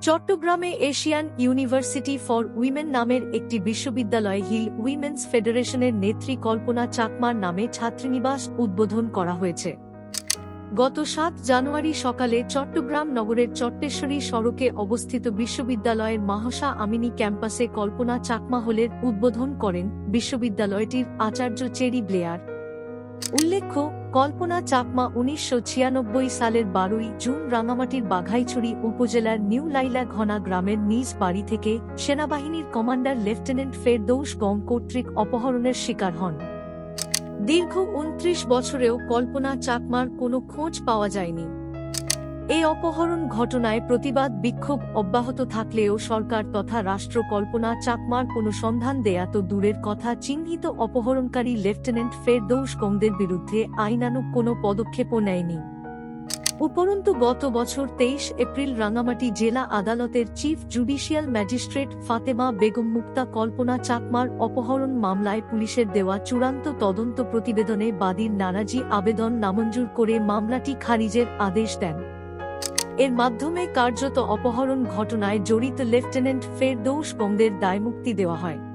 চট্টগ্রামে Asian university for women নামের একটি বিশ্ববিদ্যালয় হিল উইমেন্স ফেডারেশনের নেত্রী কল্পনা চাকমার নামে ছাত্রীনিবাস উদ্বোধন করা হয়েছে। গত সাত জানুয়ারি সকালে চট্টগ্রাম নগরের চট্টেশ্বরী সড়কে অবস্থিত বিশ্ববিদ্যালয়ের মাহসা আমিনী ক্যাম্পাসে কল্পনা চাকমা হলের উদ্বোধন করেন বিশ্ববিদ্যালয়টির আচার্য চেরি ব্লেয়ার। উল্লেখ্য, কল্পনা চাকমা উনিশশো ছিয়ানব্বই সালের বারোই জুন রাঙামাটির বাঘাইছড়ি উপজেলার নিউ লাইলা ঘনা গ্রামের নিজ বাড়ি থেকে সেনাবাহিনীর কমান্ডার লেফটেন্যান্ট ফেরদৌস গম কর্তৃক অপহরণের শিকার হন। দীর্ঘ উনত্রিশ বছরেও কল্পনা চাকমার কোনো খোঁজ পাওয়া যায়নি। এই অপহরণ ঘটনায় প্রতিবাদ, বিক্ষোভ অব্যাহত থাকলেও সরকার তথা রাষ্ট্র কল্পনা চাকমার কোনো সন্ধান দেয়া তো দূরের কথা। চিহ্নিত অপহরণকারী লেফটেন্যান্ট ফেরদৌস গংদের বিরুদ্ধে আইনানুগ কোনো পদক্ষেপও নেয়নি। উপরন্তু গত বছর তেইশ এপ্রিল রাঙামাটি জেলা আদালতের chief judicial magistrate Fatema Begum Mukta Kalpana চাকমার অপহরণ মামলায় পুলিশের দেওয়া চূড়ান্ত তদন্ত প্রতিবেদনে বাদীর নারাজি আবেদন নামঞ্জুর করে মামলাটি খারিজের আদেশ দেন। এর মাধ্যমে কার্যত অপহরণ ঘটনায় জড়িত লেফটেন্যান্ট ফেরদৌস গঙ্গের দায়মুক্তি দেওয়া হয়।